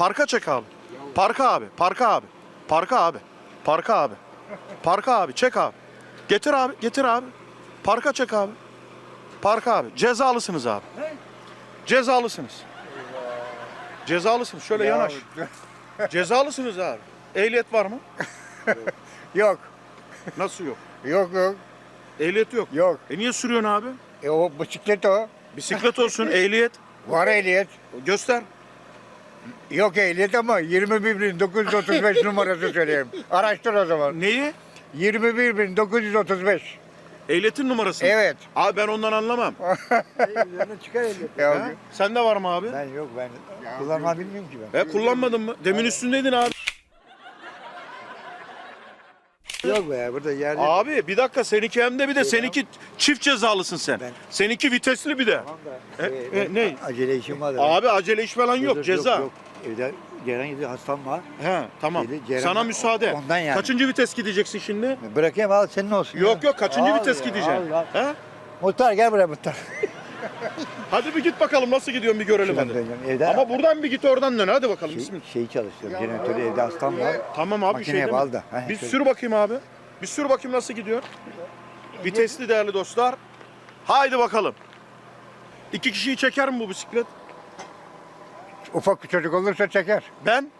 Parka çek abi. Parka abi. Parka abi. Parka abi. Parka abi. Parka abi. Çek abi. Getir abi. Getir abi. Parka çek abi. Parka abi. Cezalısınız abi. Cezalısınız. Cezalısınız. Şöyle yanaş. Cezalısınız abi. Ehliyet var mı? Yok. Nasıl yok? Yok yok. Ehliyet yok. Yok. E niye sürüyorsun abi? E o bisiklet o. Bisiklet olsun, ehliyet. Var ehliyet. Göster. Yok ehliyet ama 21.935 numarası söyleyeyim. Araştır o zaman. Neyi? 21.935. Ehliyetin numarası. Evet. Abi ben ondan anlamam. çıkar ehliyet. Ha? Ya, Sende var mı abi? Ben yok ben kullanma bilmiyorum ki ben. E kullanmadın mı? Demin üstündeydin abi. Yok be burada yerde. Abi bir dakika seninki hem de bir de seninki çift cezalısın sen. Ben- Seninki vitesli bir de. Tamam da. E, e, e, ne? Acele işim var. da. Abi acele iş falan yok Dur, dur, ceza. Yok, yok. Evde gelen gibi hastam var. He tamam. Dedi, Ceren- Sana müsaade. Ondan yani. Kaçıncı vites gideceksin şimdi? Bırakayım al senin olsun. Yok yok kaçıncı Al vites ya, gideceksin? al. He? Muhtar gel buraya muhtar. Hadi bir git bakalım nasıl gidiyorsun bir görelim Şuradan hadi. döneceğim. Evde Ama buradan bir git oradan dön hadi bakalım. şey, Bismillah. şeyi çalıştırıyorum. Jeneratörü evde hastam var. Tamam abi bir şey Makineye deme. bağlı da. Bir şöyle. sür bakayım abi. Bir sür bakayım nasıl gidiyor. Vitesli değerli dostlar. Haydi bakalım. İki kişiyi çeker mi bu bisiklet? Ufak bir çocuk olursa çeker. Ben?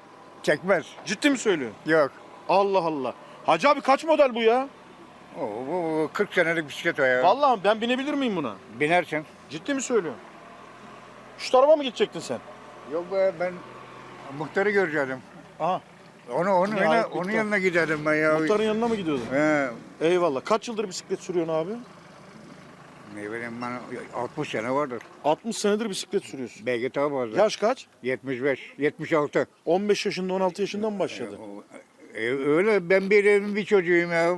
Çekmez. Ciddi mi söylüyorsun? Yok. Allah Allah. Hacı abi kaç model bu ya? O, bu, bu 40 senelik bisiklet o ya. Vallahi ben binebilir miyim buna? Binersin. Ciddi mi söylüyorsun? Şu tarafa mı gidecektin sen? Yok be ben muhtarı göreceğim. Aha. Onu onun yanına, onun yanına giderdim ben ya. Muhtarın yanına mı gidiyordun? He. Eyvallah. Kaç yıldır bisiklet sürüyorsun abi? Ne bileyim ben 60 sene vardır. 60 senedir bisiklet sürüyorsun. Belki daha fazla. Yaş kaç? 75, 76. 15 yaşında 16 yaşından mı başladı? E, öyle ben bir evin bir çocuğuyum ya.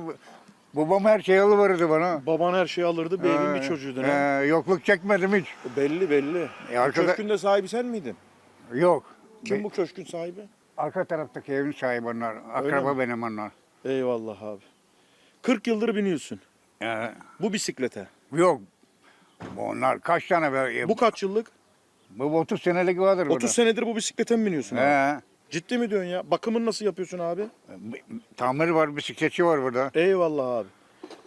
Babam her şeyi alıverirdi bana. Baban her şeyi alırdı. Bir evin bir çocuğuydun ha. yokluk çekmedim hiç. Belli belli. E, Bu arkada- köşkün de sahibi sen miydin? Yok. Kim bu köşkün sahibi? Arka taraftaki evin sahibi onlar. Akraba benim onlar. Eyvallah abi. 40 yıldır biniyorsun He. bu bisiklete. Yok. Onlar kaç tane be? Bu Bu, kaç yıllık? bu 30 senelik vardır 30 senedir bu bisiklete mi biniyorsun abi? He. Ciddi mi diyorsun ya? Bakımını nasıl yapıyorsun abi? Tamir var, bisikletçi var burada. Eyvallah abi.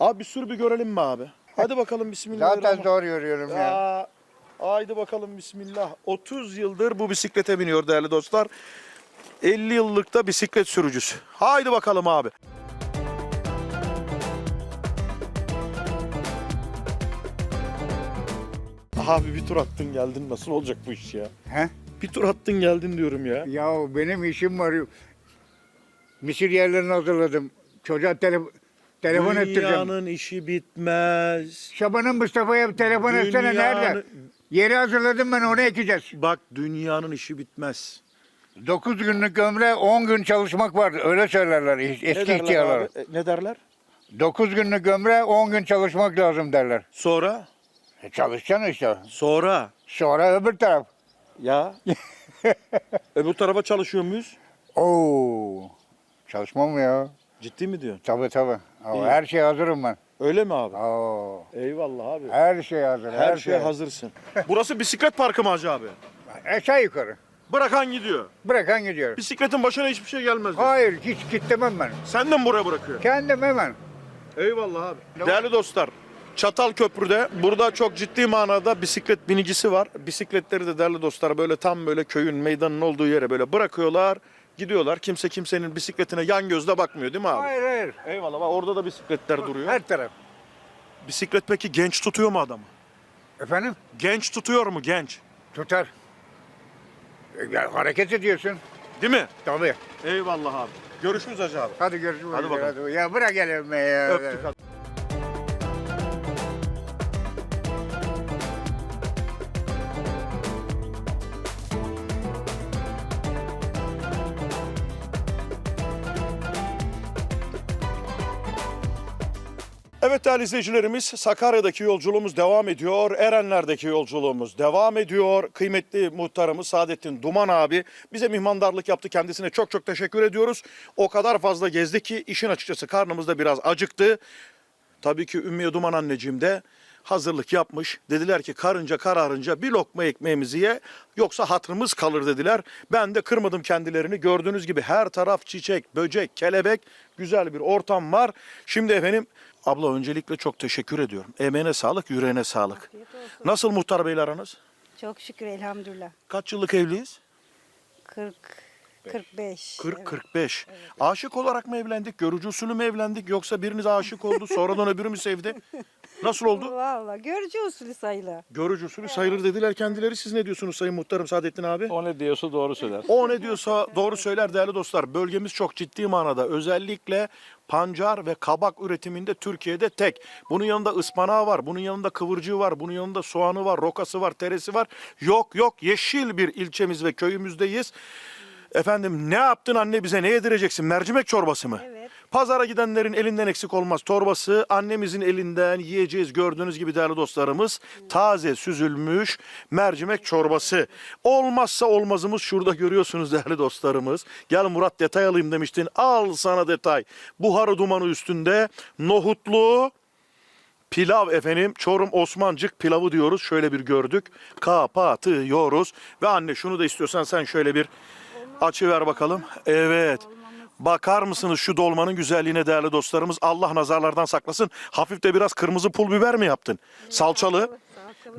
Abi bir sür bir görelim mi abi? Hadi bakalım Zaten bismillahirrahmanirrahim. zor yürüyorum ya. Ya, haydi bakalım bismillah. 30 yıldır bu bisiklete biniyor değerli dostlar. 50 yıllık da bisiklet sürücüsü. Haydi bakalım abi. Abi bir tur attın geldin nasıl olacak bu iş ya? He? Bir tur attın geldin diyorum ya. Ya benim işim var. Misir yerlerini hazırladım. Çocuğa tele, telefon ettireceğim. Dünyanın işi bitmez. Şaban'ın Mustafa'ya bir telefon etsene Dünyanın- nerede? Yeri hazırladım ben onu ekeceğiz. Bak dünyanın işi bitmez. 9 günlük ömre 10 gün çalışmak var. Öyle söylerler eski ihtiyarlar. abi? E, Ne derler? 9 günlük ömre 10 gün çalışmak lazım derler. Sonra? E çalışacaksın işte. Sonra. Sonra öbür taraf. Ya. Öbür tarafa çalışıyor muyuz? Oo. Çalışmam ya? Ciddi mi diyorsun? Tabii tabii. Ama İyi. her şeye hazırım ben. Öyle mi abi? Oo. Eyvallah abi. Her şey hazır. Her, Her, şeye hazırsın. Burası bisiklet parkı mı Hacı abi? Aşağı yukarı. Bırakan gidiyor. Bırakan gidiyor. Bisikletin başına hiçbir şey gelmez. diyor. Hayır hiç kitlemem ben. Sen de mi buraya bırakıyor? Kendim hemen. Eyvallah abi. Değerli dostlar, Çatal Köprü'de burada çok ciddi manada bisiklet binicisi var. Bisikletleri de değerli dostlar böyle tam böyle köyün meydanın olduğu yere böyle bırakıyorlar. Gidiyorlar. Kimse kimsenin bisikletine yan gözle bakmıyor değil mi abi? Hayır hayır. Eyvallah. Bak orada da bisikletler duruyor. Her taraf. Bisiklet peki genç tutuyor mu adamı? Efendim? Genç tutuyor mu genç? Tutar. E, ya, hareket ediyorsun. Değil mi? Tabii. Eyvallah abi. Görüşürüz Hacı abi. Hadi görüşürüz. Hadi bakalım. Ya bırak elimi ya. Öptük hadi. Değerli izleyicilerimiz Sakarya'daki yolculuğumuz devam ediyor. Erenler'deki yolculuğumuz devam ediyor. Kıymetli muhtarımız Saadettin Duman abi bize mihmandarlık yaptı. Kendisine çok çok teşekkür ediyoruz. O kadar fazla gezdi ki işin açıkçası karnımız da biraz acıktı. Tabii ki Ümmiye Duman anneciğim de hazırlık yapmış. Dediler ki karınca kararınca bir lokma ekmeğimizi ye yoksa hatırımız kalır dediler. Ben de kırmadım kendilerini. Gördüğünüz gibi her taraf çiçek, böcek, kelebek güzel bir ortam var. Şimdi efendim abla öncelikle çok teşekkür ediyorum. Emeğine sağlık, yüreğine sağlık. Nasıl muhtar beyler aranız? Çok şükür elhamdülillah. Kaç yıllık evliyiz? 40 45. 40 evet. 45. Aşık olarak mı evlendik? Görücü usulü mü evlendik yoksa biriniz aşık oldu sonradan öbürü mü sevdi? Nasıl oldu? Vallahi görücü usulü sayılı. Görücü usulü sayılır dediler kendileri. Siz ne diyorsunuz Sayın Muhtarım Saadettin abi? O ne diyorsa doğru söyler. O ne diyorsa doğru söyler değerli dostlar. Bölgemiz çok ciddi manada özellikle pancar ve kabak üretiminde Türkiye'de tek. Bunun yanında ıspanağı var, bunun yanında kıvırcığı var, bunun yanında soğanı var, rokası var, teresi var. Yok yok yeşil bir ilçemiz ve köyümüzdeyiz. Efendim ne yaptın anne bize ne yedireceksin? Mercimek çorbası mı? Evet. Pazara gidenlerin elinden eksik olmaz torbası. Annemizin elinden yiyeceğiz gördüğünüz gibi değerli dostlarımız. Taze süzülmüş mercimek çorbası. Olmazsa olmazımız şurada görüyorsunuz değerli dostlarımız. Gel Murat detay alayım demiştin. Al sana detay. Buharı dumanı üstünde nohutlu pilav efendim. Çorum Osmancık pilavı diyoruz. Şöyle bir gördük. Kapatıyoruz. Ve anne şunu da istiyorsan sen şöyle bir açı ver bakalım. Evet. Bakar mısınız şu dolmanın güzelliğine değerli dostlarımız? Allah nazarlardan saklasın. Hafif de biraz kırmızı pul biber mi yaptın? Salçalı.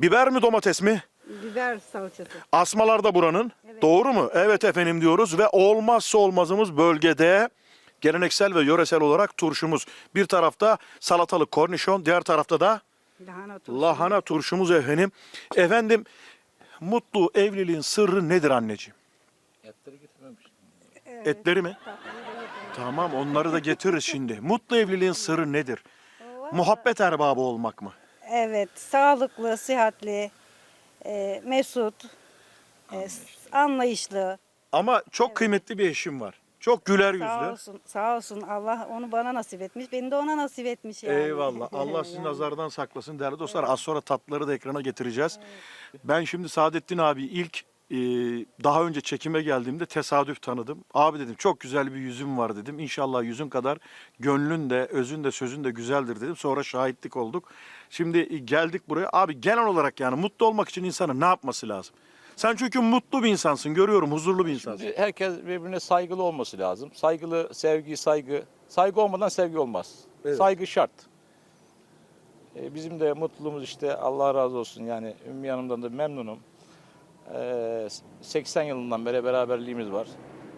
Biber mi domates mi? biber salçası. Asmalar da buranın. Doğru mu? Evet efendim diyoruz ve olmazsa olmazımız bölgede geleneksel ve yöresel olarak turşumuz. Bir tarafta salatalık kornişon, diğer tarafta da Lahana turşusu. lahana turşumuz efendim. Efendim mutlu evliliğin sırrı nedir anneciğim? Etleri getirmemiş. Etleri mi? Tamam onları da getiririz şimdi. Mutlu evliliğin sırrı nedir? Muhabbet erbabı olmak mı? Evet, sağlıklı, sıhhatli, e, mesut, e, s- anlayışlı. Ama çok kıymetli bir eşim var. Çok güler Sağ yüzlü. olsun, sağ olsun. Allah onu bana nasip etmiş, beni de ona nasip etmiş yani. Eyvallah. Allah sizi Yani. nazardan saklasın değerli dostlar. Az sonra tatlıları da ekrana getireceğiz. Ben şimdi Saadettin abi ilk e, daha önce çekime geldiğimde tesadüf tanıdım. Abi dedim çok güzel bir yüzün var dedim. İnşallah yüzün kadar gönlün de özün de sözün de güzeldir dedim. Sonra şahitlik olduk. Şimdi geldik buraya. Abi genel olarak yani mutlu olmak için insanın ne yapması lazım? Sen çünkü mutlu bir insansın. Görüyorum huzurlu bir insansın. Herkes birbirine saygılı olması lazım. Saygılı, sevgi, saygı. Saygı olmadan sevgi olmaz. Evet. Saygı şart. E, bizim de mutluluğumuz işte Allah razı olsun yani Ümmü Hanım'dan da memnunum. E, 80 yılından beri beraberliğimiz var.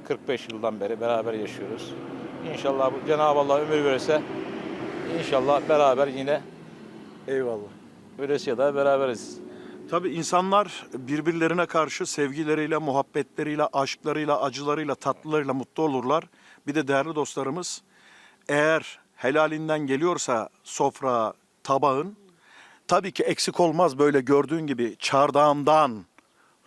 45 yıldan beri beraber yaşıyoruz. İnşallah bu Cenab-ı Allah ömür verirse inşallah beraber yine Eyvallah. ölesiye de beraberiz. Tabii insanlar birbirlerine karşı sevgileriyle, muhabbetleriyle, aşklarıyla, acılarıyla, tatlılarıyla mutlu olurlar. Bir de değerli dostlarımız eğer helalinden geliyorsa sofra, tabağın tabii ki eksik olmaz böyle gördüğün gibi çardağından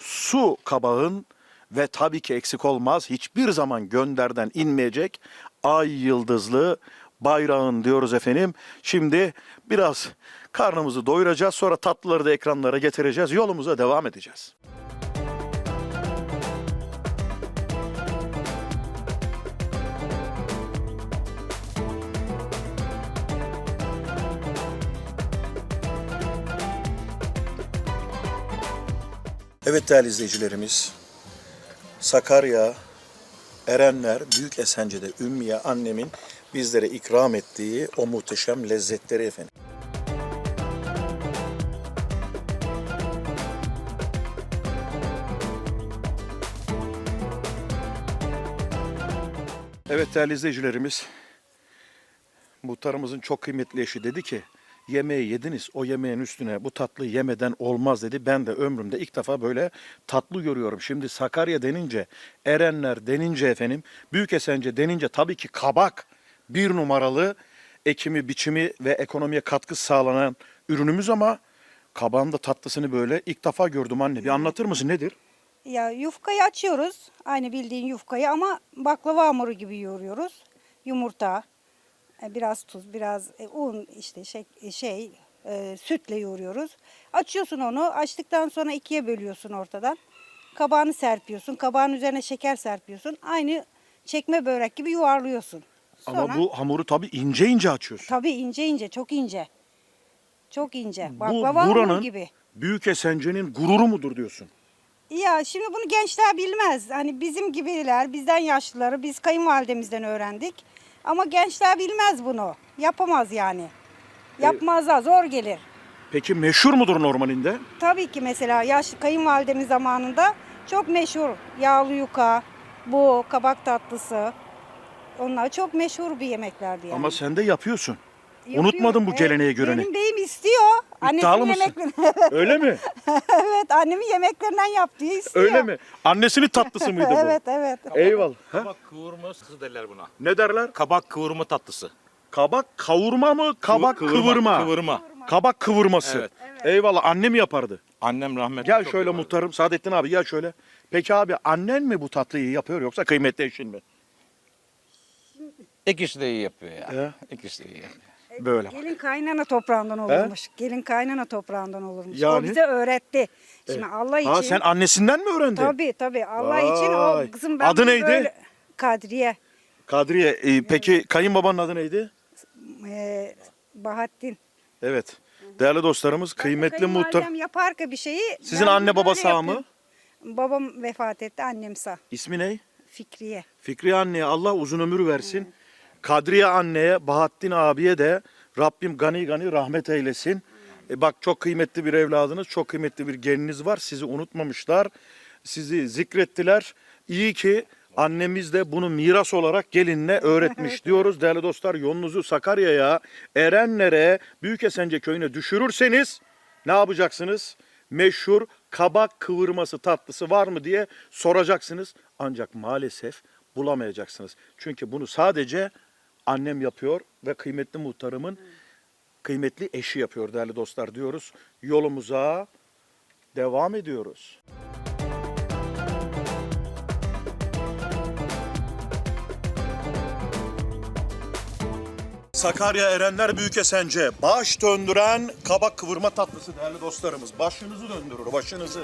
su kabağın ve tabii ki eksik olmaz hiçbir zaman gönderden inmeyecek ay yıldızlı bayrağın diyoruz efendim. Şimdi biraz karnımızı doyuracağız sonra tatlıları da ekranlara getireceğiz yolumuza devam edeceğiz. Evet değerli izleyicilerimiz, Sakarya, Erenler, Büyük Esence'de Ümmiye annemin bizlere ikram ettiği o muhteşem lezzetleri efendim. Evet değerli izleyicilerimiz, muhtarımızın çok kıymetli eşi dedi ki, yemeği yediniz, o yemeğin üstüne bu tatlıyı yemeden olmaz dedi. Ben de ömrümde ilk defa böyle tatlı görüyorum. Şimdi Sakarya denince, Erenler denince efendim, Büyük Esence denince tabii ki kabak bir numaralı ekimi, biçimi ve ekonomiye katkı sağlanan ürünümüz ama kabağın da tatlısını böyle ilk defa gördüm anne. Bir anlatır mısın nedir? Ya yufkayı açıyoruz. Aynı bildiğin yufkayı ama baklava hamuru gibi yoğuruyoruz. Yumurta, biraz tuz, biraz e, un işte şey, şey e, sütle yoğuruyoruz. Açıyorsun onu. Açtıktan sonra ikiye bölüyorsun ortadan. Kabağını serpiyorsun. Kabağın üzerine şeker serpiyorsun. Aynı çekme börek gibi yuvarlıyorsun. Ama bu hamuru tabii ince ince açıyorsun. Tabii ince ince, çok ince. Çok ince. Bu Baklava hamuru buranın gibi. Büyük Esence'nin gururu mudur diyorsun? Ya şimdi bunu gençler bilmez. Hani bizim gibiler, bizden yaşlıları, biz kayınvalidemizden öğrendik. Ama gençler bilmez bunu. Yapamaz yani. Yapmazlar, zor gelir. Peki meşhur mudur normalinde? Tabii ki mesela yaşlı kayınvalidemin zamanında çok meşhur yağlı yuka, bu kabak tatlısı. Onlar çok meşhur bir yemeklerdi yani. Ama sen de yapıyorsun. Yapıyor. unutmadın bu Evet, geleneği göreneği. Benim beyim istiyor. İddialı mısın? Öyle mi? evet annemin yemeklerinden yap diye istiyor. Öyle mi? Annesinin tatlısı mıydı bu? evet evet. Eyvallah. Kabak kıvırma tatlısı derler buna. Ne derler? Kabak kıvırma tatlısı. Kabak kavurma mı? Kabak Kıvırma, kıvırma. kıvırma. Kabak kıvırması. Evet. Eyvallah annem yapardı. Annem rahmetli. Gel şöyle yapardı. muhtarım Saadettin abi gel şöyle. Peki abi annen mi bu tatlıyı yapıyor yoksa kıymetli eşin mi? İkisi de iyi yapıyor ya. He. İkisi de iyi yapıyor. Böyle. Gelin kaynana toprağından olurmuş. Gelin kaynana toprağından olurmuş. O Yani? bize öğretti. Şimdi Allah için. Ha sen annesinden mi öğrendin? Tabii tabii. Allah için Vay. o kızım ben Adı bunu neydi? böyle- Kadriye. Kadriye e, peki kayınbabanın adı neydi? Ee, Bahattin. Evet. Değerli dostlarımız kıymetli muhtar. Kayınvalidem yapar ki bir şeyi. Sizin ben anne böyle baba sağ mı? yapıyorum. Babam vefat etti, annem sağ. İsmi ne? Fikriye. Fikriye anneye Allah uzun ömür versin. Kadriye anneye, Bahattin abiye de Rabbim gani gani rahmet eylesin. E bak çok kıymetli bir evladınız, çok kıymetli bir geniniz var. Sizi unutmamışlar. Sizi zikrettiler. İyi ki annemiz de bunu miras olarak gelinle öğretmiş diyoruz. Değerli dostlar yolunuzu Sakarya'ya, Erenler'e, Büyükesence köyüne düşürürseniz ne yapacaksınız? Meşhur kabak kıvırması tatlısı var mı diye soracaksınız. Ancak maalesef bulamayacaksınız. Çünkü bunu sadece annem yapıyor ve kıymetli muhtarımın kıymetli eşi yapıyor değerli dostlar diyoruz. Yolumuza devam ediyoruz. Sakarya Erenler Büyükesence baş döndüren kabak kıvırma tatlısı değerli dostlarımız. Başınızı döndürür, başınızı.